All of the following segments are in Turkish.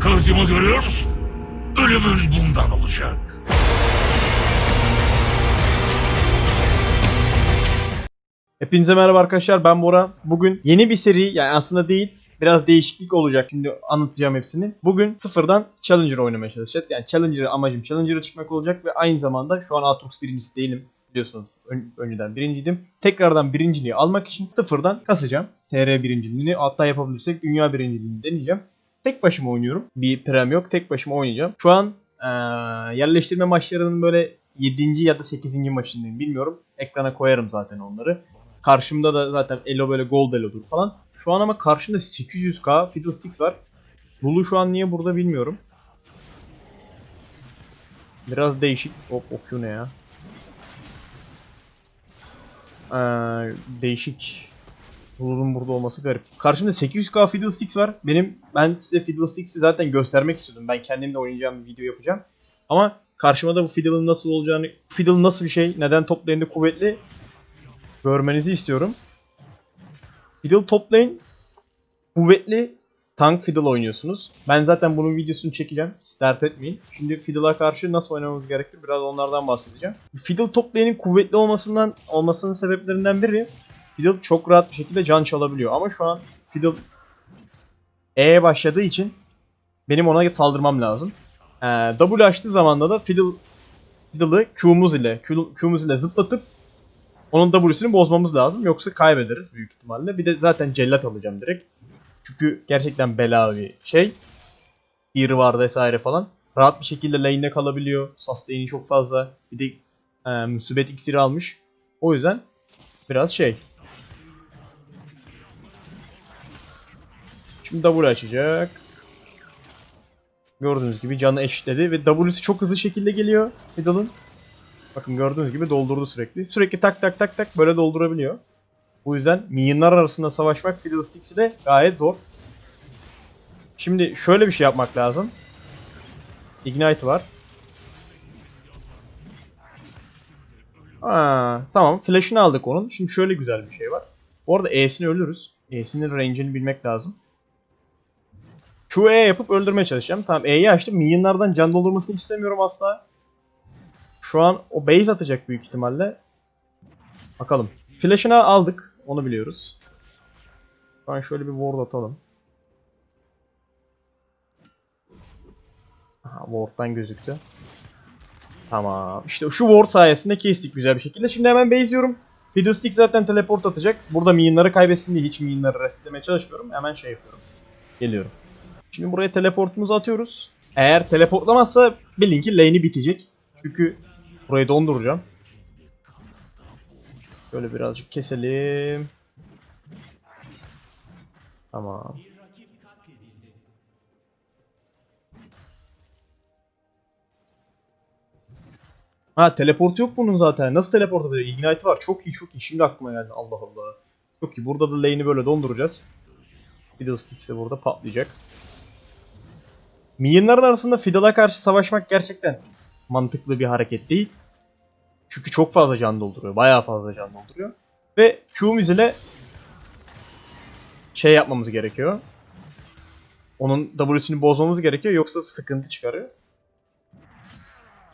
Kılıcımı görüyor musun? Ölümün bundan olacak. Hepinize merhaba arkadaşlar ben Bora. Bugün yeni bir seri yani aslında değil biraz değişiklik olacak şimdi anlatacağım hepsini. Bugün sıfırdan Challenger oynamaya çalışacağız. Yani Challenger amacım Challenger'a çıkmak olacak ve aynı zamanda şu an Aatrox birincisi değilim biliyorsunuz. Ön- önceden birinciydim. Tekrardan birinciliği almak için sıfırdan kasacağım. TR birinciliğini hatta yapabilirsek dünya birinciliğini deneyeceğim. Tek başıma oynuyorum. Bir prem yok. Tek başıma oynayacağım. Şu an eee, yerleştirme maçlarının böyle 7. ya da 8. maçındayım bilmiyorum. Ekrana koyarım zaten onları. Karşımda da zaten Elo böyle gold Elo'dur falan. Şu an ama karşımda 800k Fiddlesticks var. Lulu şu an niye burada bilmiyorum. Biraz değişik. Hop okyu ne ya? Ee, değişik. Lulu'nun burada olması garip. Karşımda 800k Fiddlesticks var. Benim ben size Fiddlesticks'i zaten göstermek istiyordum. Ben kendim de oynayacağım bir video yapacağım. Ama karşıma da bu Fiddle'ın nasıl olacağını, Fiddle nasıl bir şey, neden top lane'de kuvvetli görmenizi istiyorum. Fiddle top lane kuvvetli tank Fiddle oynuyorsunuz. Ben zaten bunun videosunu çekeceğim. Dert etmeyin. Şimdi Fiddle'a karşı nasıl oynamamız gerekir biraz onlardan bahsedeceğim. Fiddle top lane'in kuvvetli olmasından olmasının sebeplerinden biri Fiddle çok rahat bir şekilde can çalabiliyor. Ama şu an Fiddle E'ye başladığı için benim ona saldırmam lazım. Ee, W açtığı zamanda da Fiddle Fiddle'ı Q'muz ile Q'muz ile zıplatıp onun W'sünü bozmamız lazım. Yoksa kaybederiz büyük ihtimalle. Bir de zaten cellat alacağım direkt. Çünkü gerçekten bela bir şey. Fear var vesaire falan. Rahat bir şekilde lane'de kalabiliyor. Sustain'i çok fazla. Bir de e, musibet iksiri almış. O yüzden biraz şey. Şimdi W açacak. Gördüğünüz gibi canı eşitledi ve W'si çok hızlı şekilde geliyor Fiddle'ın. Bakın gördüğünüz gibi doldurdu sürekli. Sürekli tak tak tak tak böyle doldurabiliyor. Bu yüzden minyonlar arasında savaşmak Fiddlesticks'i de gayet zor. Şimdi şöyle bir şey yapmak lazım. Ignite var. Aa, tamam. Flash'ını aldık onun. Şimdi şöyle güzel bir şey var. Bu arada E'sini ölürüz. E'sinin range'ini bilmek lazım. Q E yapıp öldürmeye çalışacağım. Tamam E'yi açtım. Minyonlardan can doldurmasını istemiyorum asla. Şu an o base atacak büyük ihtimalle. Bakalım. Flash'ını aldık. Onu biliyoruz. Şu an şöyle bir ward atalım. Aha, ward'dan gözüktü. Tamam. İşte şu ward sayesinde kestik güzel bir şekilde. Şimdi hemen base'liyorum. Fiddlestick zaten teleport atacak. Burada minyonları kaybetsin diye hiç minyonları resetlemeye çalışmıyorum. Hemen şey yapıyorum. Geliyorum. Şimdi buraya teleportumuzu atıyoruz. Eğer teleportlamazsa bilin ki lane'i bitecek. Çünkü burayı donduracağım. Şöyle birazcık keselim. Tamam. Ha teleport yok bunun zaten. Nasıl teleport ediyor? Ignite var. Çok iyi çok iyi. Şimdi aklıma geldi. Allah Allah. Çok iyi. Burada da lane'i böyle donduracağız. Fiddlesticks de burada patlayacak. Minyonların arasında Fiddle'a karşı savaşmak gerçekten mantıklı bir hareket değil. Çünkü çok fazla can dolduruyor. Bayağı fazla can dolduruyor. Ve Q'miz ile şey yapmamız gerekiyor. Onun W'sini bozmamız gerekiyor yoksa sıkıntı çıkarıyor.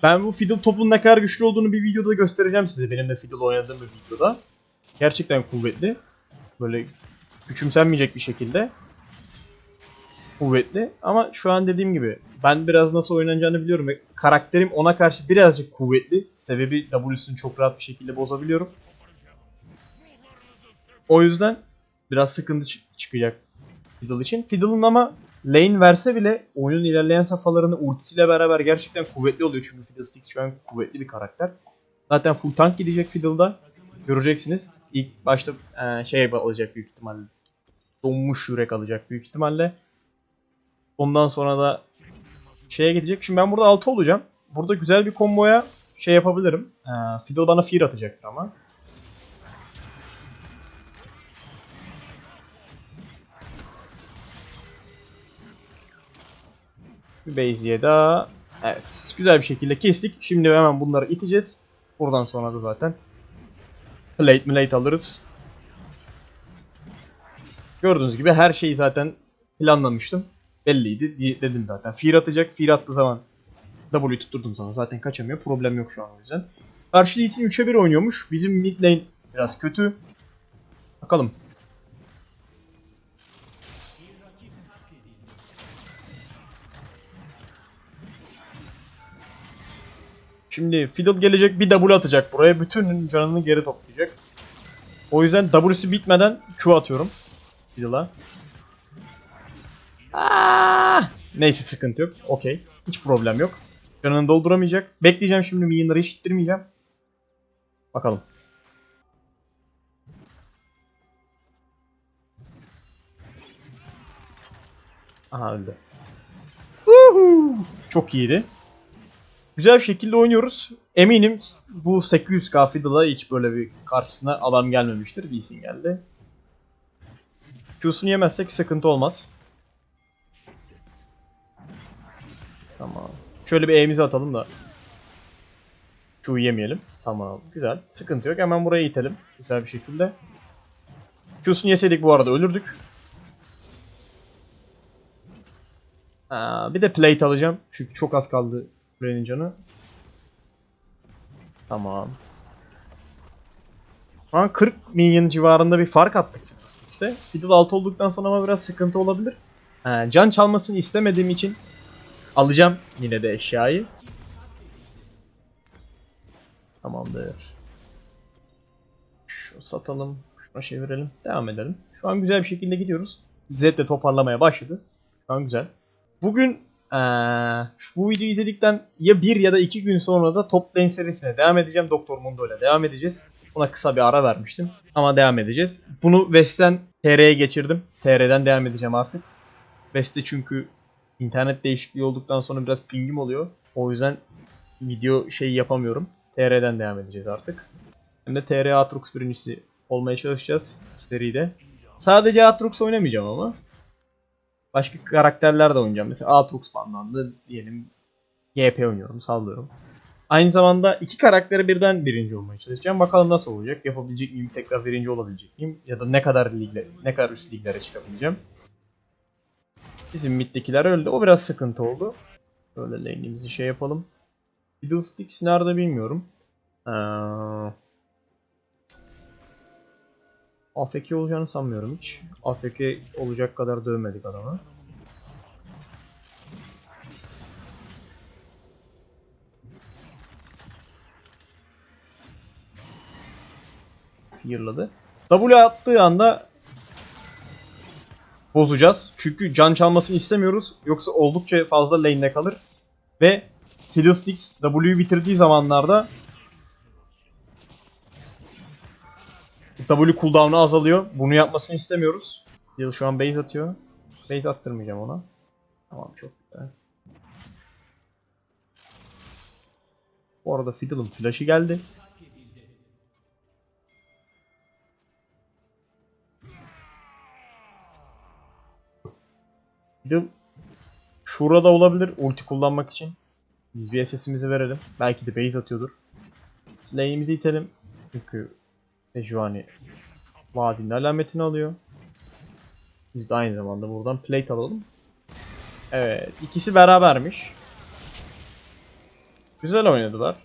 Ben bu Fiddle topun ne kadar güçlü olduğunu bir videoda göstereceğim size. Benim de Fiddle oynadığım bir videoda. Gerçekten kuvvetli. Böyle küçümsenmeyecek bir şekilde. Kuvvetli. Ama şu an dediğim gibi ben biraz nasıl oynanacağını biliyorum ve karakterim ona karşı birazcık kuvvetli. Sebebi W'sunu çok rahat bir şekilde bozabiliyorum. O yüzden biraz sıkıntı çı- çıkacak Fiddle için. Fiddle'ın ama lane verse bile oyunun ilerleyen safhalarında ultisiyle beraber gerçekten kuvvetli oluyor. Çünkü Fiddlesticks şu an kuvvetli bir karakter. Zaten full tank gidecek Fiddle'da. Göreceksiniz. İlk başta şey alacak büyük ihtimalle. Donmuş yürek alacak büyük ihtimalle. Ondan sonra da şeye gidecek. Şimdi ben burada 6 olacağım. Burada güzel bir komboya şey yapabilirim. Ee, Fiddle bana fear atacaktır ama. Bir base'ye daha. Evet. Güzel bir şekilde kestik. Şimdi hemen bunları iteceğiz. Buradan sonra da zaten plate milate alırız. Gördüğünüz gibi her şeyi zaten planlamıştım. Belliydi dedim zaten. Fear atacak. Fear attığı zaman W tutturdum sana. Zaten kaçamıyor. Problem yok şu an o yüzden. Karşı Lee Sin 3'e 1 oynuyormuş. Bizim mid lane biraz kötü. Bakalım. Şimdi Fiddle gelecek bir W atacak buraya. Bütün canını geri toplayacak. O yüzden W'si bitmeden Q atıyorum. Fiddle'a. Aa! Neyse sıkıntı yok. Okey. Hiç problem yok. Canını dolduramayacak. Bekleyeceğim şimdi minyonları hiç ittirmeyeceğim. Bakalım. Aha öldü. Woohoo! Çok iyiydi. Güzel bir şekilde oynuyoruz. Eminim bu 800k Fiddle'a hiç böyle bir karşısına adam gelmemiştir. Lee Sin geldi. Q'sunu yemezsek sıkıntı olmaz. Şöyle bir E'mizi atalım da. Q'yu yemeyelim. Tamam. Güzel. Sıkıntı yok. Hemen buraya itelim. Güzel bir şekilde. Q'sunu yeseydik bu arada ölürdük. Aa, bir de plate alacağım. Çünkü çok az kaldı Kulenin canı. Tamam. Şu an 40 milyon civarında bir fark attık işte. Fiddle 6 olduktan sonra ama biraz sıkıntı olabilir. He, can çalmasını istemediğim için alacağım yine de eşyayı. Tamamdır. Şu satalım. Şuna çevirelim. Devam edelim. Şu an güzel bir şekilde gidiyoruz. Z de toparlamaya başladı. Şu an güzel. Bugün eee, şu- bu videoyu izledikten ya bir ya da iki gün sonra da Top Lane serisine devam edeceğim. Doktor Mundo ile devam edeceğiz. Buna kısa bir ara vermiştim. Ama devam edeceğiz. Bunu West'ten TR'ye geçirdim. TR'den devam edeceğim artık. West'te çünkü internet değişikliği olduktan sonra biraz pingim oluyor. O yüzden video şeyi yapamıyorum. TR'den devam edeceğiz artık. Hem de TR Atrox birincisi olmaya çalışacağız seride. Sadece Atrox oynamayacağım ama. Başka karakterler de oynayacağım. Mesela Aatrox banlandı diyelim. GP oynuyorum, sallıyorum. Aynı zamanda iki karakteri birden birinci olmaya çalışacağım. Bakalım nasıl olacak? Yapabilecek miyim? Tekrar birinci olabilecek miyim? Ya da ne kadar ligle, ne kadar üst liglere çıkabileceğim? Bizim middekiler öldü. O biraz sıkıntı oldu. Böyle lane'imizi şey yapalım. Fiddlesticks nerede bilmiyorum. Ee... AFK olacağını sanmıyorum hiç. AFK olacak kadar dövmedik adamı. Fearladı. W attığı anda bozacağız. Çünkü can çalmasını istemiyoruz. Yoksa oldukça fazla lane'de kalır. Ve Fiddlesticks W'yu bitirdiği zamanlarda W cooldown'u azalıyor. Bunu yapmasını istemiyoruz. Yıl şu an base atıyor. Base attırmayacağım ona. Tamam çok güzel. Bu arada Fiddle'ın flash'ı geldi. Fiddle şurada olabilir ulti kullanmak için. Biz bir SS'imizi verelim. Belki de base atıyordur. Lane'imizi itelim. Çünkü Sejuani vadinin alametini alıyor. Biz de aynı zamanda buradan plate alalım. Evet, ikisi berabermiş. Güzel oynadılar.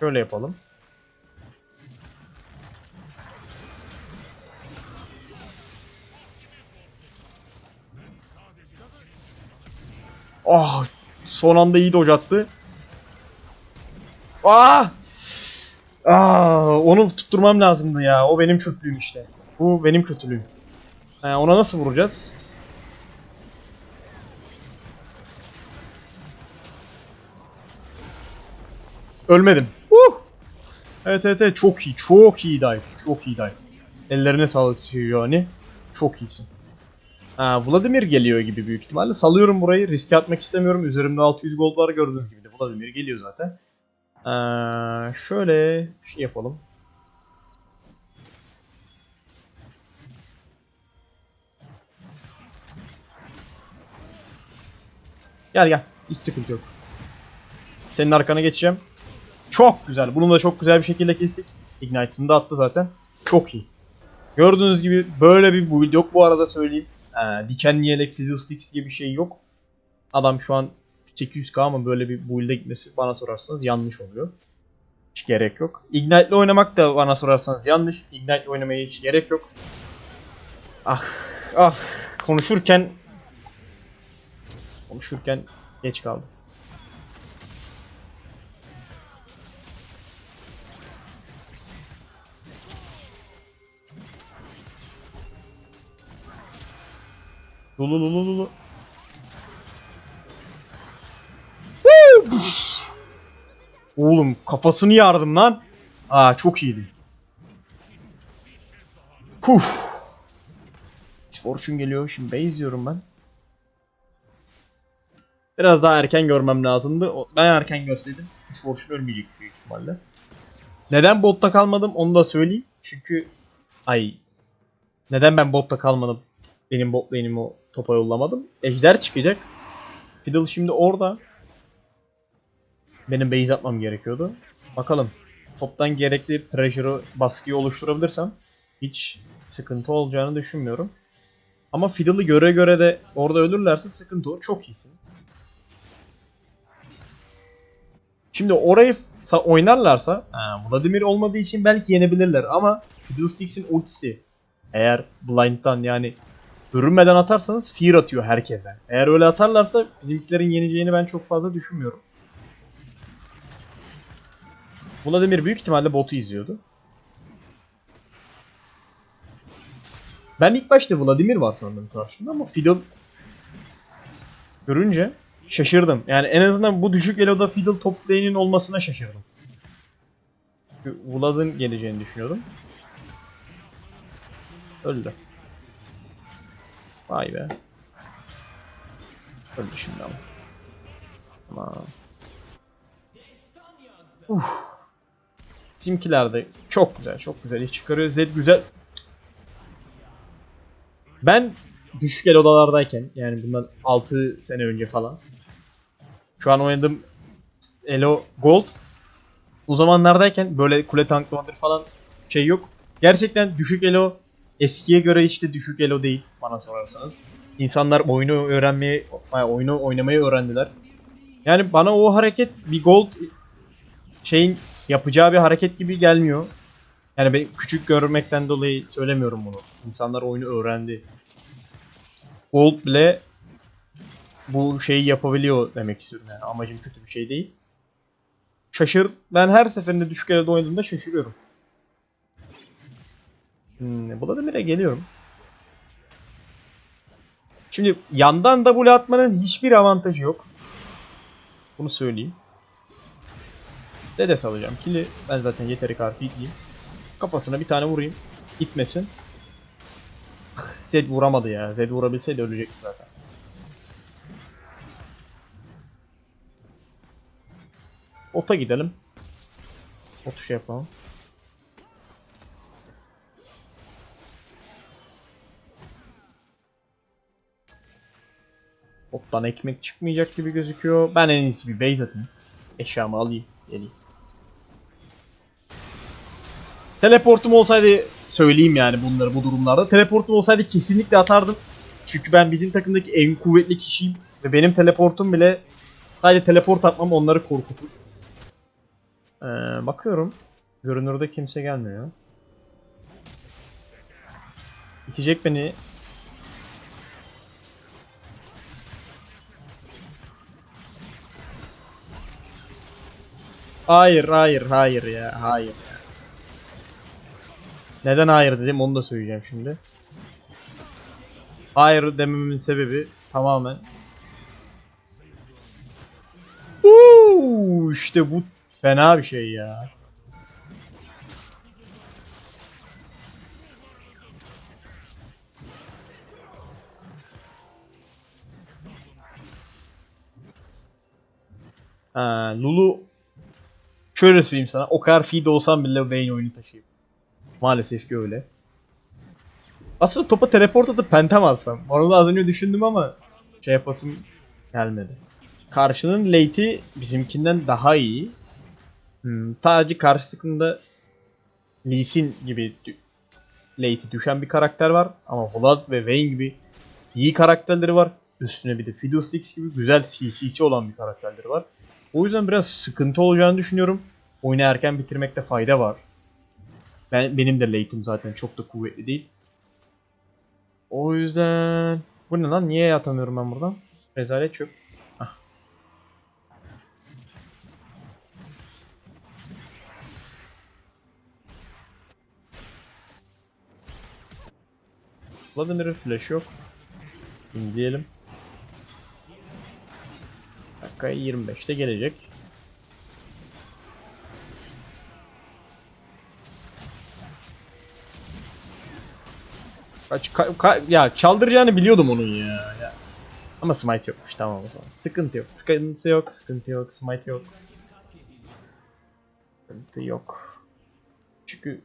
Şöyle yapalım. Ah, son anda iyi dodge attı. Ah! Aa, onu tutturmam lazımdı ya. O benim çöplüğüm işte. Bu benim kötülüğüm. He, ona nasıl vuracağız? Ölmedim. Uh! Evet evet evet çok iyi. Çok iyi dive. Çok iyi dive. Ellerine sağlık yani. Çok iyisin. Ha, Vladimir geliyor gibi büyük ihtimalle. Salıyorum burayı. Riske atmak istemiyorum. Üzerimde 600 gold var gördüğünüz gibi de. Vladimir geliyor zaten. Ee, şöyle şey yapalım. Gel gel. Hiç sıkıntı yok. Senin arkana geçeceğim. Çok güzel. Bunu da çok güzel bir şekilde kestik. Ignite'ını da attı zaten. Çok iyi. Gördüğünüz gibi böyle bir build yok bu arada söyleyeyim. Ee, dikenli yelek, Fiddlesticks diye bir şey yok. Adam şu an 800k ama böyle bir build'e gitmesi bana sorarsanız yanlış oluyor. Hiç gerek yok. Ignite'le oynamak da bana sorarsanız yanlış. Ignite'le oynamaya hiç gerek yok. Ah, ah. Konuşurken konuşurken geç kaldım. Lulu lulu lulu. Oğlum kafasını yardım lan. Aa çok iyiydi. Huf. Fortune geliyor. Şimdi base yiyorum ben. Biraz daha erken görmem lazımdı. Ben erken görseydim Fortune ölmeyecek büyük ihtimalle. Neden botta kalmadım onu da söyleyeyim. Çünkü ay neden ben botta kalmadım? Benim bot lane'imi o topa yollamadım. Ejder çıkacak. Fiddle şimdi orada. Benim base atmam gerekiyordu. Bakalım. Toptan gerekli pressure'ı, baskıyı oluşturabilirsem hiç sıkıntı olacağını düşünmüyorum. Ama Fiddle'ı göre göre de orada ölürlerse sıkıntı olur. Çok iyisiniz. Şimdi orayı sa- oynarlarsa ha, Vladimir olmadığı için belki yenebilirler ama Fiddlesticks'in ultisi eğer blind'dan yani görünmeden atarsanız fear atıyor herkese. Eğer öyle atarlarsa bizimkilerin yeneceğini ben çok fazla düşünmüyorum. Vladimir büyük ihtimalle botu izliyordu. Ben ilk başta Vladimir var sandım karşımda ama Fiddle görünce şaşırdım. Yani en azından bu düşük eloda Fiddle top lane'in olmasına şaşırdım. Vlad'ın geleceğini düşünüyordum. Öldü. Vay be. Öldü şimdi ama. Tamam. Uf. Bizimkiler de çok güzel, çok güzel iş çıkarıyor. Zed güzel. Ben düşük el odalardayken yani bundan 6 sene önce falan. Şu an oynadığım Elo Gold. O zamanlardayken böyle kule tanklamadır falan şey yok. Gerçekten düşük elo eskiye göre işte düşük elo değil bana sorarsanız. İnsanlar oyunu öğrenmeyi, oyunu oynamayı öğrendiler. Yani bana o hareket bir gold şeyin yapacağı bir hareket gibi gelmiyor. Yani ben küçük görmekten dolayı söylemiyorum bunu. İnsanlar oyunu öğrendi. Gold bile bu şeyi yapabiliyor demek istiyorum yani. Amacım kötü bir şey değil. Şaşır. Ben her seferinde düşük elde oynadığımda şaşırıyorum. Hmm, Vladimir'e geliyorum. Şimdi yandan W atmanın hiçbir avantajı yok. Bunu söyleyeyim. Dedes alacağım. Kili ben zaten yeteri kadar feedliyim. Kafasına bir tane vurayım. Gitmesin. Zed vuramadı ya. Zed vurabilseydi ölecekti zaten. Ota gidelim. Otu şey yapalım. Ottan ekmek çıkmayacak gibi gözüküyor. Ben en iyisi bir base atayım. Eşyamı alayım. Geleyim. Teleportum olsaydı söyleyeyim yani bunları bu durumlarda. Teleportum olsaydı kesinlikle atardım. Çünkü ben bizim takımdaki en kuvvetli kişiyim. Ve benim teleportum bile sadece teleport atmam onları korkutur. Ee, bakıyorum. Görünürde kimse gelmiyor. İtecek beni. Hayır, hayır, hayır ya, hayır ya. Neden hayır dedim onu da söyleyeceğim şimdi. Hayır dememin sebebi tamamen Uuu, işte bu fena bir şey ya. Ha, Lulu şöyle söyleyeyim sana o kadar feed olsam bile Vayne oyunu taşıyayım. Maalesef ki öyle. Aslında topa teleport atıp pentem alsam. Onu da az önce düşündüm ama şey yapasım gelmedi. Karşının late'i bizimkinden daha iyi. Hmm, sadece karşı takımda Lee Sin gibi late'i düşen bir karakter var. Ama Vlad ve Vayne gibi iyi karakterleri var. Üstüne bir de Fiddlesticks gibi güzel CC'si olan bir karakterleri var. O yüzden biraz sıkıntı olacağını düşünüyorum. Oyunu erken bitirmekte fayda var. Ben, benim de late'im zaten çok da kuvvetli değil. O yüzden... Bu ne lan? Niye atamıyorum ben buradan? Rezalet çöp. Ah. Vladimir'in flash yok. İndiyelim. Dakika 25'te gelecek. Kaç, ka- ka- ya çaldıracağını biliyordum onun ya. ya. Ama smite yokmuş tamam o zaman. Sıkıntı yok. Sıkıntı yok. Sıkıntı yok. Smite yok. Sıkıntı yok. Çünkü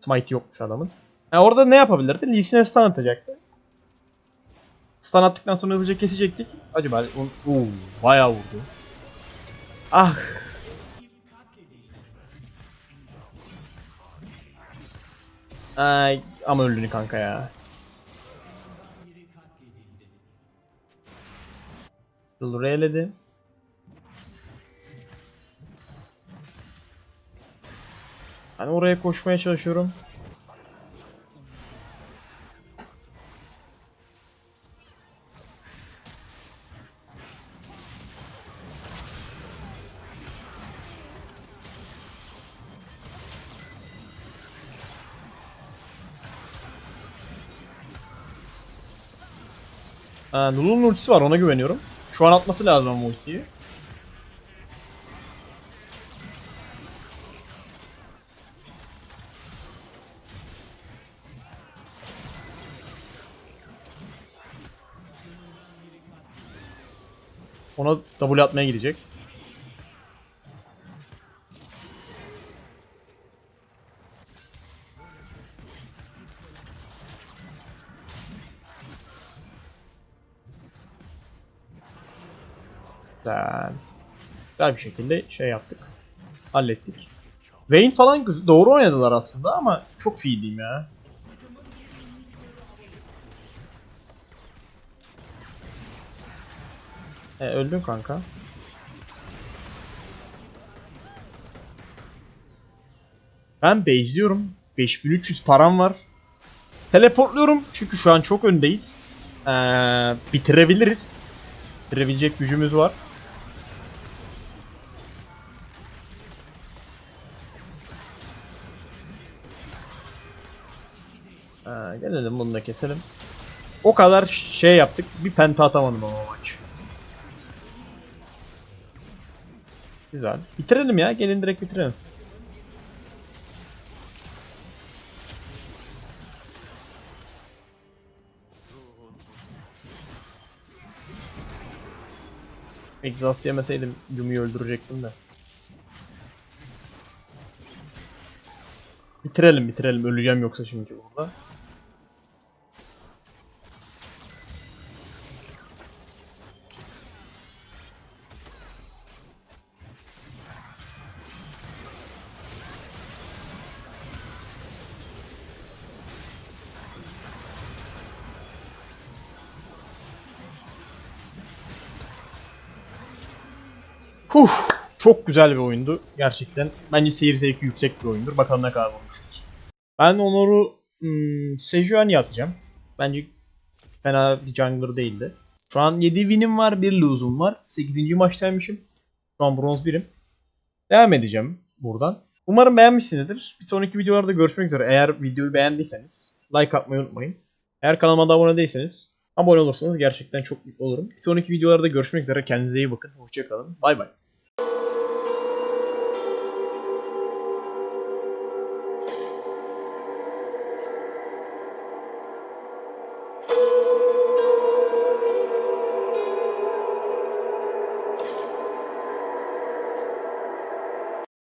smite yokmuş adamın. Ya orada ne yapabilirdi? Lee Sin'e stun atacaktı. Stun attıktan sonra hızlıca kesecektik. Acaba o- Oo, bayağı vurdu. Ah. Ay ama öldün kanka ya. Yıldırı eledi. Ben oraya koşmaya çalışıyorum. Ee, Nul'un ultisi var ona güveniyorum. Şu an atması lazım ama ultiyi. Ona W atmaya gidecek. Güzel. Güzel bir şekilde şey yaptık. Hallettik. Vayne falan doğru oynadılar aslında ama çok fiiliyim ya. E, öldün kanka. Ben base'liyorum. 5300 param var. Teleportluyorum çünkü şu an çok öndeyiz. Ee, bitirebiliriz. Bitirebilecek gücümüz var. Gelelim bunu da keselim. O kadar şey yaptık. Bir penta atamadım ama maç. Güzel. Bitirelim ya. Gelin direkt bitirelim. Exhaust yemeseydim Yumi'yi öldürecektim de. Bitirelim bitirelim. Öleceğim yoksa çünkü burada. Çok güzel bir oyundu gerçekten. Bence seyir zevki yüksek bir oyundur. Bakalım ne kadar vurmuşuz. Ben Honor'u hmm, Sejuani'ye atacağım. Bence fena bir jungler değildi. Şu an 7 win'im var, 1 lose'um var. 8. maçtaymışım. Şu an bronz 1'im. Devam edeceğim buradan. Umarım beğenmişsinizdir. Bir sonraki videolarda görüşmek üzere. Eğer videoyu beğendiyseniz like atmayı unutmayın. Eğer kanalıma da abone değilseniz abone olursanız gerçekten çok mutlu olurum. Bir sonraki videolarda görüşmek üzere. Kendinize iyi bakın. Hoşçakalın. Bay bay.